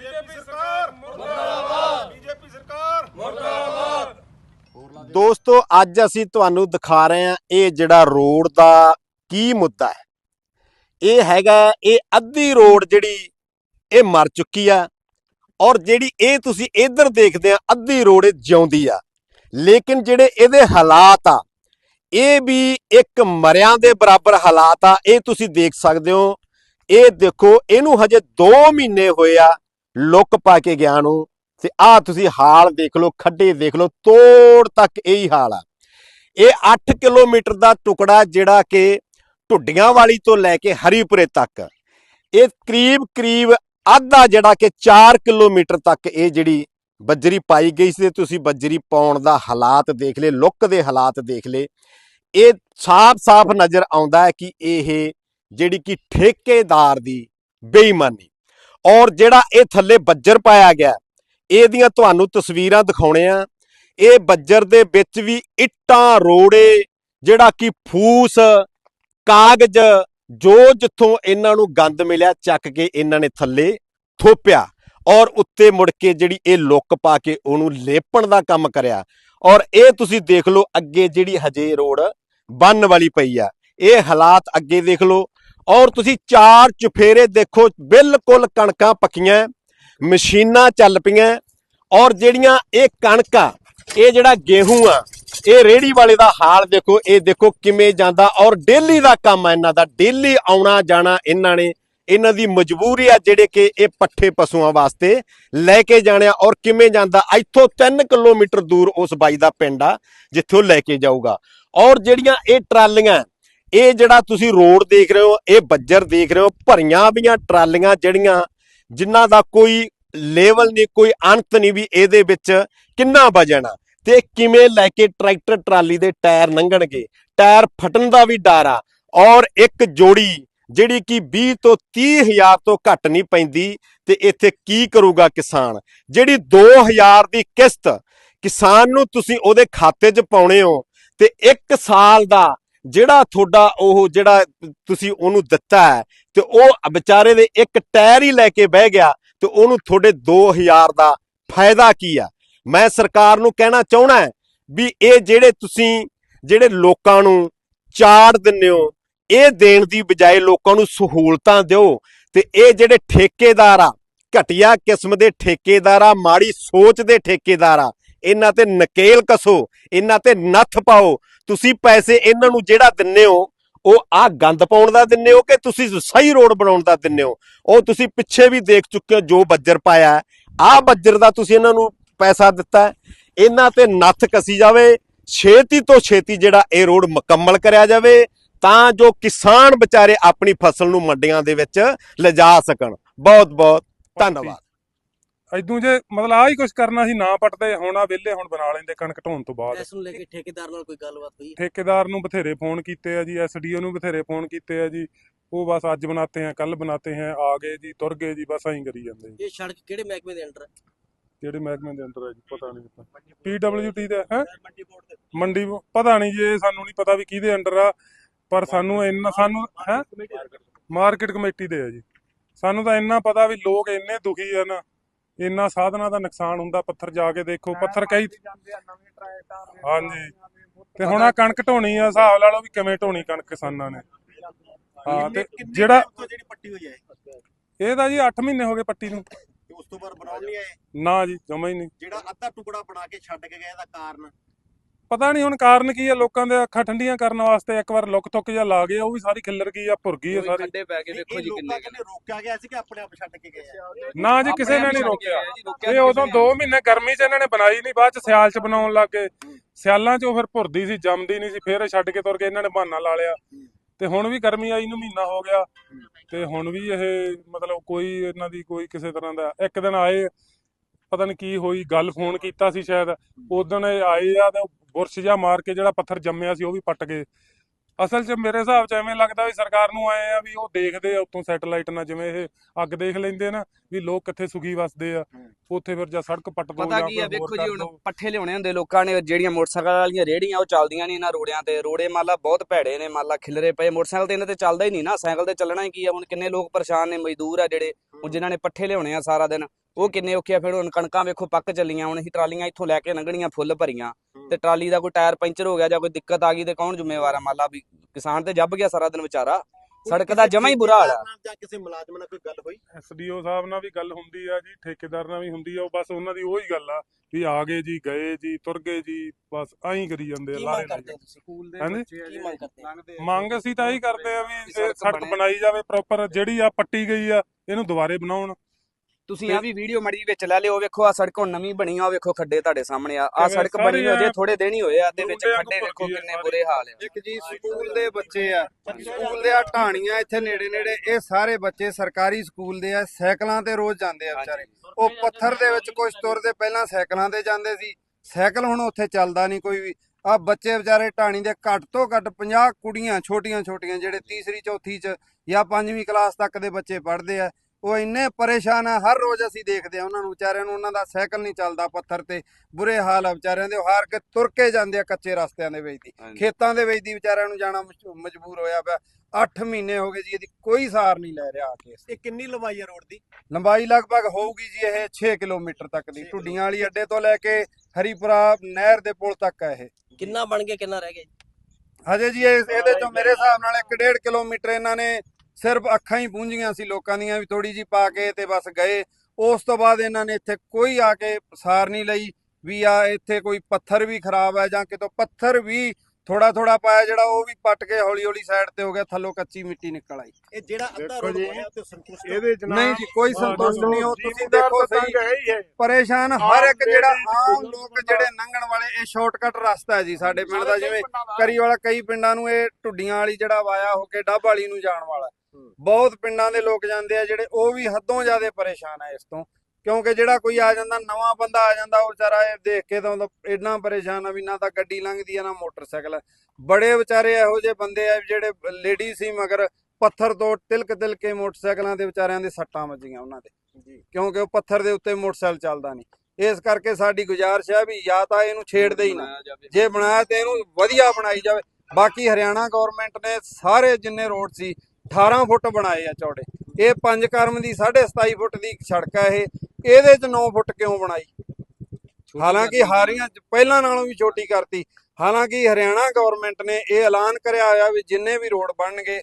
BJP ਸਰਕਾਰ, ਮੁਰਦਾਬਾਦ। BJP ਸਰਕਾਰ ਦੋਸਤੋ, ਅੱਜ ਅਸੀਂ ਤੁਹਾਨੂੰ ਦਿਖਾ ਰਹੇ ਹਾਂ ਇਹ ਜਿਹੜਾ ਰੋਡ ਦਾ ਕੀ ਮੁੱਦਾ ਹੈ। ਇਹ ਹੈਗਾ, ਇਹ ਅੱਧੀ ਰੋਡ ਜਿਹੜੀ ਇਹ ਮਰ ਚੁੱਕੀ ਆ ਔਰ ਜਿਹੜੀ ਇਹ ਤੁਸੀਂ ਇੱਧਰ ਦੇਖਦੇ ਆ, ਅੱਧੀ ਰੋਡ ਇਹ ਜਿਉਂਦੀ ਆ। ਲੇਕਿਨ ਜਿਹੜੇ ਇਹਦੇ ਹਾਲਾਤ ਆ, ਇਹ ਵੀ ਇੱਕ ਮਰਿਆਂ ਦੇ ਬਰਾਬਰ ਹਾਲਾਤ ਆ, ਇਹ ਤੁਸੀਂ ਦੇਖ ਸਕਦੇ ਹੋ। ਇਹ ਦੇਖੋ, ਇਹਨੂੰ ਹਜੇ 2 ਮਹੀਨੇ ਹੋਏ ਆ ਲੁੱਕ ਪਾ ਕੇ ਗਿਆ ਨੂੰ ਤੇ ਆਹ ਤੁਸੀਂ ਹਾਲ ਦੇਖ ਲਓ, ਖੱਡੇ ਦੇਖ ਲਓ, ਤੋੜ ਤੱਕ ਇਹੀ ਹਾਲ ਆ। ਇਹ 8 ਕਿਲੋਮੀਟਰ ਦਾ ਟੁਕੜਾ ਜਿਹੜਾ ਕਿ ਢੁੱਡੀਆਂ ਵਾਲੀ ਤੋਂ ਲੈ ਕੇ ਹਰੀਪੁਰੇ ਤੱਕ, ਇਹ ਕਰੀਬ ਕਰੀਬ ਅੱਧਾ ਜਿਹੜਾ ਕਿ 4 ਕਿਲੋਮੀਟਰ ਤੱਕ ਇਹ ਜਿਹੜੀ ਬੱਜਰੀ ਪਾਈ ਗਈ ਸੀ ਤੁਸੀਂ ਬੱਜਰੀ ਪਾਉਣ ਦਾ ਹਾਲਾਤ ਦੇਖ ਲਏ, ਲੁੱਕ ਦੇ ਹਾਲਾਤ ਦੇਖ ਲਏ। ਇਹ ਸਾਫ਼-ਸਾਫ਼ ਨਜ਼ਰ ਆਉਂਦਾ ਹੈ ਕਿ ਇਹ ਜਿਹੜੀ ਕਿ ਠੇਕੇਦਾਰ ਦੀ ਬੇਈਮਾਨੀ ਔਰ ਜਿਹੜਾ ਇਹ ਥੱਲੇ ਬੱਜਰ ਪਾਇਆ ਗਿਆ, ਇਹਦੀਆਂ ਤੁਹਾਨੂੰ ਤਸਵੀਰਾਂ ਦਿਖਾਉਣੇ ਆ ਇਹ ਬੱਜਰ ਦੇ ਵਿੱਚ ਵੀ ਇੱਟਾਂ, ਰੋੜੇ, ਜਿਹੜਾ ਕਿ ਫੂਸ, ਕਾਗਜ਼, ਜੋ ਜਿੱਥੋਂ ਇਹਨਾਂ ਨੂੰ ਗੰਦ ਮਿਲਿਆ, ਚੱਕ ਕੇ ਇਹਨਾਂ ਨੇ ਥੱਲੇ ਥੋਪਿਆ ਔਰ ਉੱਤੇ ਮੁੜ ਕੇ ਜਿਹੜੀ ਇਹ ਲੁੱਕ ਪਾ ਕੇ ਉਹਨੂੰ ਲੇਪਣ ਦਾ ਕੰਮ ਕਰਿਆ। ਔਰ ਇਹ ਤੁਸੀਂ ਦੇਖ ਲਓ, ਅੱਗੇ ਜਿਹੜੀ ਹਜੇ ਰੋਡ ਬੰਨ ਵਾਲੀ ਪਈ ਆ। ਇਹ ਹਾਲਾਤ ਅੱਗੇ ਦੇਖ ਲਓ। ਔਰ ਤੁਸੀਂ ਚਾਰ ਚੁਫੇਰੇ ਦੇਖੋ, ਬਿਲਕੁਲ ਕਣਕਾਂ ਪੱਕੀਆਂ, ਮਸ਼ੀਨਾਂ ਚੱਲ ਪਈਆਂ, ਔਰ ਜਿਹੜੀਆਂ ਇਹ ਕਣਕਾਂ ਇਹ ਜਿਹੜਾ ਗੇਹੂੰ ਆ, ਇਹ ਰੇੜੀ ਵਾਲੇ ਦਾ ਹਾਲ ਦੇਖੋ, ਇਹ ਦੇਖੋ ਕਿਵੇਂ ਜਾਂਦਾ, ਔਰ ਡੇਲੀ ਦਾ ਕੰਮ ਆ ਇਹਨਾਂ ਦਾ, ਡੇਲੀ ਆਉਣਾ ਜਾਣਾ ਇਹਨਾਂ ਨੇ, ਇਹਨਾਂ ਦੀ ਮਜਬੂਰੀ ਆ ਜਿਹੜੇ ਕਿ ਇਹ ਪੱਠੇ ਪਸ਼ੂਆਂ ਵਾਸਤੇ ਲੈ ਕੇ ਜਾਣੇ ਆ, ਔਰ ਕਿਵੇਂ ਜਾਂਦਾ, ਇੱਥੋਂ 3 ਕਿਲੋਮੀਟਰ ਦੂਰ ਉਸ ਬਾਈ ਦਾ ਪਿੰਡ ਆ, ਜਿੱਥੇ ਉਹ ਲੈ ਕੇ ਜਾਊਗਾ, ਔਰ ਜਿਹੜੀਆਂ ਇਹ ਟਰਾਲੀਆਂ ਇਹ ਜਿਹੜਾ ਤੁਸੀਂ ਰੋਡ ਦੇਖ ਰਹੇ ਹੋ, ਇਹ ਬੱਜਰ ਦੇਖ ਰਹੇ ਹੋ, ਭਰੀਆਂ ਵੀਆਂ ਟਰਾਲੀਆਂ ਜਿਹੜੀਆਂ, ਜਿਨ੍ਹਾਂ ਦਾ ਕੋਈ ਲੈਵਲ ਨਹੀਂ, ਕੋਈ ਅੰਤ ਨਹੀਂ ਵੀ ਇਹਦੇ ਵਿੱਚ ਕਿੰਨਾ ਵਜਨ ਤੇ ਕਿਵੇਂ ਲੈ ਕੇ ਟਰੈਕਟਰ ਟਰਾਲੀ ਦੇ ਟਾਇਰ ਲੰਘਣਗੇ? ਟਾਇਰ ਫਟਣ ਦਾ ਵੀ ਡਰ ਆ ਔਰ ਇੱਕ ਜੋੜੀ ਜਿਹੜੀ ਕਿ 20 ਤੋਂ 30 ਹਜ਼ਾਰ ਤੋਂ ਘੱਟ ਨਹੀਂ ਪੈਂਦੀ ਤੇ ਇੱਥੇ ਕੀ ਕਰੂਗਾ ਕਿਸਾਨ? ਜਿਹੜੀ 2000 ਦੀ ਕਿਸ਼ਤ ਕਿਸਾਨ ਨੂੰ ਤੁਸੀਂ ਉਹਦੇ ਖਾਤੇ 'ਚ ਪਾਉਣੇ ਹੋ ਤੇ 1 ਸਾਲ ਦਾ ਜਿਹੜਾ ਤੁਹਾਡਾ ਉਹ ਜਿਹੜਾ ਤੁਸੀਂ ਉਹਨੂੰ ਦਿੱਤਾ ਹੈ, ਤੇ ਉਹ ਵਿਚਾਰੇ ਦੇ ਇੱਕ ਟਾਇਰ ਹੀ ਲੈ ਕੇ ਬਹਿ ਗਿਆ, ਤੇ ਉਹਨੂੰ ਤੁਹਾਡੇ 2000 ਦਾ ਫਾਇਦਾ ਕੀ ਆ? ਮੈਂ ਸਰਕਾਰ ਨੂੰ ਕਹਿਣਾ ਚਾਹਣਾ ਵੀ ਇਹ ਜਿਹੜੇ ਤੁਸੀਂ ਜਿਹੜੇ ਲੋਕਾਂ ਨੂੰ ਚਾੜ ਦਿੰਦੇ ਹੋ, ਇਹ ਦੇਣ ਦੀ ਬਜਾਏ ਲੋਕਾਂ ਨੂੰ ਸਹੂਲਤਾਂ ਦਿਓ, ਤੇ ਇਹ ਜਿਹੜੇ ਠੇਕੇਦਾਰ ਆ, ਘਟੀਆ ਕਿਸਮ ਦੇ ਠੇਕੇਦਾਰ ਆ, ਮਾੜੀ ਸੋਚ ਦੇ ਠੇਕੇਦਾਰ ਆ, ਇਹਨਾਂ ਤੇ ਨਕੇਲ ਕਸੋ, ਇਹਨਾਂ ਤੇ ਨੱਥ ਪਾਓ ਤੁਸੀਂ ਪੈਸੇ ਇਹਨਾਂ ਨੂੰ ਜਿਹੜਾ ਦਿੰਨੇ ਹੋ, ਉਹ ਆ ਗੰਦ ਪਾਉਣ ਦਾ ਦਿੰਨੇ ਹੋ ਕਿ ਤੁਸੀਂ ਸਹੀ ਰੋਡ ਬਣਾਉਣ ਦਾ ਦਿੰਨੇ ਹੋ? ਉਹ ਤੁਸੀਂ ਪਿੱਛੇ ਵੀ ਦੇਖ ਚੁੱਕੇ ਹੋ ਜੋ ਬੱਜਰ ਪਾਇਆ ਆ ਬੱਜਰ ਦਾ ਤੁਸੀਂ ਇਹਨਾਂ ਨੂੰ ਪੈਸਾ ਦਿੱਤਾ ਇਹਨਾਂ ਤੇ ਨੱਥ ਕਸੀ ਜਾਵੇ, ਛੇਤੀ ਤੋਂ ਛੇਤੀ ਜਿਹੜਾ ਇਹ ਰੋਡ ਮੁਕੰਮਲ ਕਰਿਆ ਜਾਵੇ, ਤਾਂ ਜੋ ਕਿਸਾਨ ਵਿਚਾਰੇ ਆਪਣੀ ਫਸਲ ਨੂੰ ਮੰਡੀਆਂ ਦੇ ਵਿੱਚ ਲਿਜਾ ਸਕਣ। ਬਹੁਤ ਬਹੁਤ ਧੰਨਵਾਦ। ਇਦੋਂ ਜੇ ਮਤਲਬ ਆਹ ਹੀ ਕੁਝ ਕਰਨਾ ਸੀ ਨਾ ਪੱਟਦੇ ਹੁਣ ਆ ਵਿਹਲੇ ਹੁਣ ਬਣਾ ਲੈਂਦੇ ਕਣਕ ਢੋਣ ਤੋਂ ਬਾਅਦ। ਇਸ ਨੂੰ ਲੈ ਕੇ ਠੇਕੇਦਾਰ ਨਾਲ ਕੋਈ ਗੱਲਬਾਤ ਹੋਈ? ਠੇਕੇਦਾਰ ਨੂੰ ਬਥੇਰੇ ਫੋਨ ਕੀਤੇ ਆ ਜੀ ਐਸਡੀਓ ਨੂੰ ਬਥੇਰੇ ਫੋਨ ਕੀਤੇ ਆ ਜੀ ਉਹ ਬਸ ਅੱਜ ਬਣਾਤੇ ਆ ਕੱਲ ਬਣਾਤੇ ਆ ਆ ਗਏ ਜੀ ਤੁਰ ਗਏ ਜੀ ਬਸ ਐਂ ਕਰੀ ਜਾਂਦੇ ਜੀ। ਇਹ ਸੜਕ ਕਿਹੜੇ ਮਹਿਕਮੇ ਦੇ ਅੰਡਰ ਹੈ ਕਿਹੜੇ ਮਹਿਕਮੇ ਦੇ ਅੰਦਰ ਹੈ ਜੀ ਪਤਾ ਨਹੀਂ ਪੀਡਬਲਯੂਟੀ ਦਾ ਹੈ? ਮੰਡੀ ਬੋਰਡ ਦੇ। ਮੰਡੀ ਪਤਾ ਨਹੀਂ ਜੀ ਇਹ ਸਾਨੂੰ ਨਹੀਂ ਪਤਾ ਵੀ ਕਿਹਦੇ ਅੰਡਰ ਆ ਪਰ ਸਾਨੂੰ ਇੰਨਾ ਸਾਨੂੰ ਹੈ? ਮਾਰਕੀਟ ਕਮੇਟੀ ਦੇ ਆ ਜੀ। ਸਾਨੂੰ ਤਾਂ ਇੰਨਾ ਪਤਾ ਵੀ ਲੋਕ ਇੰਨੇ ਦੁਖੀ ਆ ਨਾ ਇੰਨਾ ਸਾਧਨਾਂ ਦਾ ਨੁਕਸਾਨ ਹੁੰਦਾ ਪੱਥਰ ਜਾ ਕੇ ਦੇਖੋ ਪੱਥਰ ਕਈ ਹਾਂਜੀ। ਤੇ ਹੁਣ ਆ ਕਣਕ ਢੋਣੀ ਆ ਹਿਸਾਬ ਲਾ ਲਓ ਵੀ ਕਿਵੇਂ ਢੋਣੀ ਕਣਕ ਕਿਸਾਨਾਂ ਨੇ। ਹਾਂ ਤੇ ਜਿਹੜਾ ਜਿਹੜੀ ਪੱਟੀ ਹੋਈ ਹੈ ਇਹ? ਤਾਂ ਜੀ 8 ਮਹੀਨੇ ਹੋ ਗਏ ਪੱਟੀ ਨੂੰ। ਉਸ ਤੋਂ ਬਾਅਦ ਬਣਾਉਣ ਆਏ? ਨਾ ਜੀ ਜਮਾ ਹੀ ਨਹੀਂ। ਜਿਹੜਾ ਅੱਧਾ ਟੁਕੜਾ ਬਣਾ ਕੇ ਛੱਡ ਕੇ ਗਏ ਦਾ ਕਾਰਨ? ਪਤਾ ਨਹੀਂ ਹੁਣ ਕਾਰਨ ਕੀ ਆ ਲੋਕਾਂ ਦੇ ਅੱਖਾਂ ਠੰਡੀਆਂ ਕਰਨ ਵਾਸਤੇ ਇੱਕ ਵਾਰ ਲੁੱਕ ਤੁੱਕ ਜਾਂ ਲਾ ਗਏ ਉਹ ਵੀ ਸਾਰੀ ਖਿੱਲਰ ਗਈ ਆ ਭੁਰ ਗਈ ਆ ਸਾਰੀ। ਖੱਡੇ ਪੈ ਕੇ ਇਹ ਵੇਖੋ ਜੀ ਲੋਕਾਂ ਕਿੰਨੇ ਕਹਿੰਦੇ ਰੋਕਿਆ ਗਿਆ ਸੀ ਕਿ ਆਪਣੇ ਆਪ ਛੱਡ ਕੇ ਗਏ ਆ। ਨਾ ਜੀ ਕਿਸੇ ਨੇ ਨਹੀਂ ਰੋਕਿਆ। ਇਹ ਉਦੋਂ 2 ਮਹੀਨੇ ਗਰਮੀ 'ਚ ਇਹਨਾਂ ਨੇ ਬਣਾਈ ਨਹੀਂ ਬਾਅਦ 'ਚ ਸਿਆਲ 'ਚ ਬਣਾਉਣ ਲੱਗ ਗਏ। ਸਿਆਲਾਂ 'ਚ ਉਹ ਫਿਰ ਭੁਰਦੀ ਸੀ ਜੰਮਦੀ ਨਹੀਂ ਸੀ ਫਿਰ ਛੱਡ ਕੇ ਤੁਰ ਗਏ ਇਹਨਾਂ ਨੇ ਬਹਾਨਾ ਲਾ ਲਿਆ। ਤੇ ਹੁਣ ਵੀ ਗਰਮੀ ਆਈ ਨੂੰ ਮਹੀਨਾ ਹੋ ਗਿਆ ਤੇ ਹੁਣ ਵੀ ਇਹ ਮਤਲਬ ਕੋਈ ਇਹਨਾਂ ਦੀ ਕੋਈ ਕਿਸੇ ਤਰ੍ਹਾਂ ਦਾ ਇੱਕ ਦਿਨ ਆਏ ਪਤਾ ਨਹੀਂ ਕੀ ਹੋਈ ਗੱਲ ਫੋਨ ਕੀਤਾ ਸੀ ਸ਼ਾਇਦ। ਉਦੋਂ ਆਏ ਆ ਤੇ ਬੁਰਸ਼ ਜਿਹਾ ਮਾਰ ਕੇ ਜਿਹੜਾ ਪੱਥਰ ਜੰਮਿਆ ਸੀ ਉਹ ਵੀ ਪੱਟ ਗਏ। ਅਸਲ 'ਚ ਮੇਰੇ ਹਿਸਾਬ 'ਚ ਐਵੇਂ ਲੱਗਦਾ ਵੀ ਸਰਕਾਰ ਨੂੰ ਆਏ ਆ ਵੀ ਉਹ ਦੇਖਦੇ ਆ ਉੱਤੋਂ ਸੈਟਲਾਈਟ ਨਾਲ ਜਿਵੇਂ ਇਹ ਅੱਗ ਦੇਖ ਲੈਂਦੇ ਨਾ ਵੀ ਲੋਕ ਕਿੱਥੇ ਸੁਖੀ ਵਸਦੇ ਆ। ਉੱਥੇ ਫਿਰ ਜਾਂ ਸੜਕ ਪੱਟ ਦੋ ਪਤਾ ਜਾਂ ਕੀ ਆ ਵੇਖੋ ਜੀ ਹੁਣ। ਪੱਠੇ ਲਿਆਉਣੇ ਹੁੰਦੇ ਲੋਕਾਂ ਨੇ ਜਿਹੜੀਆਂ ਮੋਟਰਸਾਈਕਲ ਵਾਲੀਆਂ ਰੇੜੀਆਂ ਉਹ ਚੱਲਦੀਆਂ ਨਹੀਂ ਇਹਨਾਂ ਰੋੜਿਆਂ ਤੇ। ਰੋੜੇ ਮੰਨ ਲਾ ਬਹੁਤ ਭੈੜੇ ਨੇ ਮੰਨ ਲਾ ਖਿਲਰੇ ਪਏ। ਮੋਟਰਸਾਈਕਲ ਤੇ ਇਹਨਾਂ ਤੇ ਚੱਲਦਾ ਹੀ ਨਹੀਂ ਨਾ ਸਾਈਕਲ ਤੇ ਚੱਲਣਾ ਹੀ ਕੀ ਆ? ਹੁਣ ਕਿੰਨੇ ਲੋਕ ਪਰੇਸ਼ਾਨ ਨੇ ਮਜ਼ਦੂਰ ਆ ਜਿਹੜੇ ਹੁਣ ਜਿਨ੍ਹਾਂ ਨੇ ਪੱਠੇ ਲਿਆਉਣੇ ਆ ਸਾਰਾ ਦਿਨ। ਉਹ ਕਿੰਨੇ ਔਖੇ ਆ ਫਿਰ ਹੁਣ ਕਣਕਾਂ ਵੇਖੋ ਪੱਕ ਚੱਲੀਆਂ ਹੁਣ ਅਸੀਂ ਟਰਾਲੀਆਂ ਇੱਥੋਂ ਲੈ ਕੇ ਲੰਘਣੀਆਂ ਫੁੱਲ ਭਰੀਆਂ। ਤੇ ਟਰਾਲੀ ਦਾ ਕੋਈ ਟਾਇਰ ਪੈਂਚਰ ਹੋ ਗਿਆ ਜਾਂ ਕੋਈ ਦਿੱਕਤ ਆ ਗਈ ਤੇ ਕੌਣ ਜ਼ਿੰਮੇਵਾਰ ਆ? ਮੰਨ ਲਾ ਵੀ ਕਿਸਾਨ ਤੇ ਜੱਬ ਗਿਆ ਸਾਰਾ ਦਿਨ ਵਿਚਾਰਾ। ਸੜਕ ਦਾ ਜਮਾ ਹੀ ਬੁਰਾ ਹਾਲ ਆ। ਜਾਂ ਕਿਸੇ ਮੁਲਾਜ਼ਮ ਨਾਲ ਕੋਈ ਗੱਲ ਹੋਈ? ਐਸਡੀਓ ਸਾਹਿਬ ਨਾਲ ਵੀ ਗੱਲ ਹੁੰਦੀ ਆ ਜੀ ਠੇਕੇਦਾਰ ਨਾਲ ਵੀ ਹੁੰਦੀ ਆ ਉਹ ਬਸ ਉਹਨਾਂ ਦੀ ਉਹੀ ਗੱਲ ਆ ਵੀ ਆ ਗਏ ਜੀ ਗਏ ਜੀ ਤੁਰ ਗਏ ਜੀ ਬਸ ਐਂ ਕਰੀ ਜਾਂਦੇ ਆ ਕੀ ਲਾਰੇ ਮੰਗ ਕਰਦੇ ਹੋ ਤੁਸੀਂ? ਸਕੂਲ ਹਾਂਜੀ ਕੀ ਮੰਗ ਕਰਦੇ ਹੋ? ਮੰਗ ਅਸੀਂ ਤਾਂ ਇਹੀ ਕਰਦੇ ਆ ਵੀ ਇਹ ਸੜਕ ਸੜਕ ਬਣੇ। ਬਣਾਈ ਜਾਵੇ ਪ੍ਰੋਪਰ ਜਿਹੜੀ ਆ ਪੱਟੀ ਗਈ ਆ ਇਹਨੂੰ ਦੁਬਾਰੇ ਬਣਾਉਣ। ਤੁਸੀਂ ਆ ਵੀ ਵੀਡੀਓ ਮੜੀ ਵਿੱਚ ਲੈ ਲਿਓ ਵੇਖੋ ਆ ਸੜਕ ਹੁਣ ਨਵੀਂ ਬਣੀ ਆ ਵੇਖੋ ਖੱਡੇ ਤੁਹਾਡੇ ਸਾਹਮਣੇ ਆ। ਆ ਸੜਕ ਬਣੀ ਹੋ ਜੇ ਥੋੜੇ ਦਿਨ ਹੀ ਹੋਏ ਆ ਦੇ ਵਿੱਚ ਖੱਡੇ ਵੇਖੋ ਕਿੰਨੇ। ਬੁਰੇ ਹਾਲ ਆ। ਇੱਕ ਜੀ ਸਕੂਲ ਦੇ ਬੱਚੇ ਆ ਸਕੂਲ ਦੇ ਆ ਢਾਣੀਆਂ ਇੱਥੇ ਨੇੜੇ ਨੇੜੇ ਇਹ ਸਾਰੇ ਬੱਚੇ ਸਰਕਾਰੀ ਸਕੂਲ ਦੇ ਆ ਸਾਈਕਲਾਂ ਤੇ ਰੋਜ਼ ਜਾਂਦੇ ਆ ਵਿਚਾਰੇ। ਉਹ ਪੱਥਰ ਦੇ ਵਿੱਚ ਕੁਝ ਤੁਰਦੇ ਪਹਿਲਾਂ ਸਾਈਕਲਾਂ ਤੇ ਜਾਂਦੇ ਸੀ। ਸਾਈਕਲ ਹੁਣ ਉੱਥੇ ਚੱਲਦਾ ਨਹੀਂ ਕੋਈ ਵੀ। ਆ ਬੱਚੇ ਵਿਚਾਰੇ ਢਾਣੀ ਦੇ ਘੱਟ ਤੋਂ ਘੱਟ 50 ਕੁੜੀਆਂ ਛੋਟੀਆਂ ਛੋਟੀਆਂ ਜਿਹੜੇ ਤੀਸਰੀ ਚੌਥੀ ਚ ਜਾਂ ਪੰਜਵੀਂ ਕਲਾਸ ਤੱਕ ਦੇ ਬੱਚੇ ਪੜ੍ਹਦੇ ਆ। ਉਹ ਇੰਨੇ ਪਰੇਸ਼ਾਨ ਆ ਹਰ ਰੋਜ਼ ਅਸੀਂ ਦੇਖਦੇ ਆ ਉਹਨਾਂ ਨੂੰ ਵਿਚਾਰਿਆਂ ਨੂੰ ਉਹਨਾਂ ਦਾ ਸਾਈਕਲ ਨਹੀਂ ਚੱਲਦਾ ਪੱਥਰ ਤੇ ਬੁਰੇ ਹਾਲ ਆ ਵਿਚਾਰਿਆਂ ਦੇ ਉਹ ਹਾਰ ਕੇ ਤੁਰ ਕੇ ਜਾਂਦੇ ਆ ਕੱਚੇ ਰਸਤਿਆਂ ਦੇ ਵਿੱਚ ਦੀ। ਖੇਤਾਂ ਦੇ ਵਿੱਚ ਦੀ ਵਿਚਾਰਿਆਂ ਨੂੰ ਜਾਣਾ ਮਜ- ਮਜਬੂਰ ਹੋਇਆ ਪਿਆ। 8 ਮਹੀਨੇ ਹੋ ਗਏ ਜੀ ਇਹਦੀ ਕੋਈ ਸਾਰ ਨਹੀਂ ਲੈ ਰਿਹਾ ਆ ਕੇ ਇਹ ਕਿੰਨੀ ਲੰਬਾਈ ਹੈ ਰੋਡ ਦੀ? ਲੰਬਾਈ ਲਗਭਗ ਹੋਊਗੀ ਜੀ ਇਹ 6 ਕਿਲੋਮੀਟਰ ਤੱਕ ਦੀ। ਢੁੱਡੀਆਂ ਵਾਲੀ ਅੱਡੇ ਤੋਂ ਲੈ ਕੇ ਹਰੀਪੁਰਾ ਨਹਿਰ ਦੇ ਪੁਲ ਤੱਕ ਹੈ ਇਹ। ਕਿੰਨਾ ਬਣ ਗਿਆ ਕਿੰਨਾ ਰਹਿ ਗਿਆ ਹਜੇ ਜੀ ਇਹ- ਇਹਦੇ ਚੋਂ ਮੇਰੇ ਹਿਸਾਬ ਨਾਲ 1.5 ਕਿਲੋਮੀਟਰ ਇਹਨਾਂ ਨੇ ਸਿਰਫ ਅੱਖਾਂ ਹੀ ਪੂੰਝੀਆਂ ਸੀ ਲੋਕਾਂ ਦੀਆਂ ਵੀ ਥੋੜੀ ਜੀ ਪਾ ਕੇ ਤੇ ਬਸ ਗਏ ਉਸ ਤੋਂ ਬਾਅਦ ਇਹਨਾਂ ਨੇ ਇੱਥੇ ਕੋਈ ਆ ਕੇ ਸਾਰ ਨਹੀਂ ਲਈ ਵੀ ਆ ਇੱਥੇ ਕੋਈ ਪੱਥਰ ਵੀ ਖਰਾਬ ਹੈ ਜਾਂ ਕਿਤੋਂ ਪੱਥਰ ਵੀ ਥੋੜਾ ਥੋੜਾ ਪਾਇਆ ਜਿਹੜਾ ਉਹ ਵੀ ਪੱਟ ਕੇ ਹੌਲੀ ਹੌਲੀ ਸਾਈਡ ਤੇ ਹੋ ਗਿਆ ਥੱਲੋਂ ਕੱਚੀ ਮਿੱਟੀ ਨਿਕਲ ਆਈ ਇਹ ਜਿਹੜਾ ਅੱਧਾ ਰੋਡ ਬਣਿਆ ਤੇ ਸੰਤੁਸ਼ਟ? ਇਹਦੇ ਨਾ ਨਹੀਂ ਜੀ ਕੋਈ ਸੰਤੋਸ਼ ਨਹੀਂ ਹੋ ਤੁਸੀਂ ਦੇਖੋ ਸਹੀ ਪਰੇਸ਼ਾਨ ਹਰ ਇੱਕ ਜਿਹੜਾ ਆਮ ਲੋਕ ਜਿਹੜੇ ਲੰਘਣ ਵਾਲੇ ਇਹ ਸ਼ਾਰਟਕਟ ਰਸਤਾ ਹੈ ਜੀ ਸਾਡੇ ਪਿੰਡ ਦਾ ਜਿਵੇਂ ਕਰੀ ਵਾਲਾ ਕਈ ਪਿੰਡਾਂ ਨੂੰ ਇਹ ਢੁੱਡੀਆਂ ਵਾਲੀ ਜਿਹੜਾ ਵਾਇਆ ਹੋ ਕੇ ਡੱਬ ਵਾਲੀ ਨੂੰ ਜਾਣ ਵਾਲਾ। ਬਹੁਤ ਪਿੰਡਾਂ ਦੇ ਲੋਕ ਜਾਂਦੇ ਆ ਜਿਹੜੇ ਉਹ ਵੀ ਹੱਦੋਂ ਜ਼ਿਆਦਾ ਪਰੇਸ਼ਾਨ ਆ ਇਸ ਤੋਂ ਕਿਉਂਕਿ ਜਿਹੜਾ ਕੋਈ ਆ ਜਾਂਦਾ ਨਵਾਂ ਬੰਦਾ ਆ ਜਾਂਦਾ ਉਹ ਵਿਚਾਰਾ ਇਹ ਦੇਖ ਕੇ ਤਾਂ ਇੰਨਾ ਪਰੇਸ਼ਾਨ ਆ ਵੀ ਨਾ ਤਾਂ ਗੱਡੀ ਲੰਘਦੀ ਆ ਨਾ ਮੋਟਰਸਾਈਕਲ ਆ। ਬੜੇ ਵਿਚਾਰੇ ਇਹੋ ਜਿਹੇ ਬੰਦੇ ਆ ਜਿਹੜੇ ਲੇਡੀ ਸੀ ਮਗਰ ਪੱਥਰ ਤੋਂ ਤਿਲਕ ਤਿਲਕ ਕੇ ਮੋਟਰਸਾਈਕਲਾਂ ਦੇ ਵਿਚਾਰਿਆਂ ਦੇ ਸੱਟਾਂ ਵੱਜੀਆਂ ਉਹਨਾਂ ਦੇ। ਕਿਉਂਕਿ ਉਹ ਪੱਥਰ ਦੇ ਉੱਤੇ ਮੋਟਰਸਾਈਕਲ ਚੱਲਦਾ ਨਹੀਂ। ਇਸ ਕਰਕੇ ਸਾਡੀ ਗੁਜ਼ਾਰਿਸ਼ ਹੈ ਵੀ ਜਾਂ ਤਾਂ ਇਹਨੂੰ ਛੇੜਦੇ ਹੀ ਨਾ। ਜੇ ਬਣਾਇਆ ਤੇ ਇਹਨੂੰ ਵਧੀਆ ਬਣਾਈ ਜਾਵੇ। ਬਾਕੀ ਹਰਿਆਣਾ ਗਵਰਨਮੈਂਟ ਨੇ ਸਾਰੇ ਜਿੰਨੇ ਰੋਡ ਸੀ 18 ਫੁੱਟ ਬਣਾਏ ਆ ਚੌੜੇ। ਇਹ ਪੰਜ ਕਰਮ ਦੀ 27.5 ਫੁੱਟ ਦੀ ਸੜਕ ਹੈ ਇਹ। ਇਹਦੇ ਚ 9 ਫੁੱਟ ਕਿਉਂ ਬਣਾਈ? ਹਾਲਾਂਕਿ ਹਾਰੀਆਂ ਪਹਿਲਾਂ ਨਾਲੋਂ ਵੀ ਛੋਟੀ ਕਰਤੀ। ਹਾਲਾਂਕਿ ਹਰਿਆਣਾ ਗਵਰਨਮੈਂਟ ਨੇ ਇਹ ਐਲਾਨ ਕਰਿਆ ਹੋਇਆ ਵੀ ਜਿੰਨੇ ਵੀ ਰੋਡ ਬਣਨਗੇ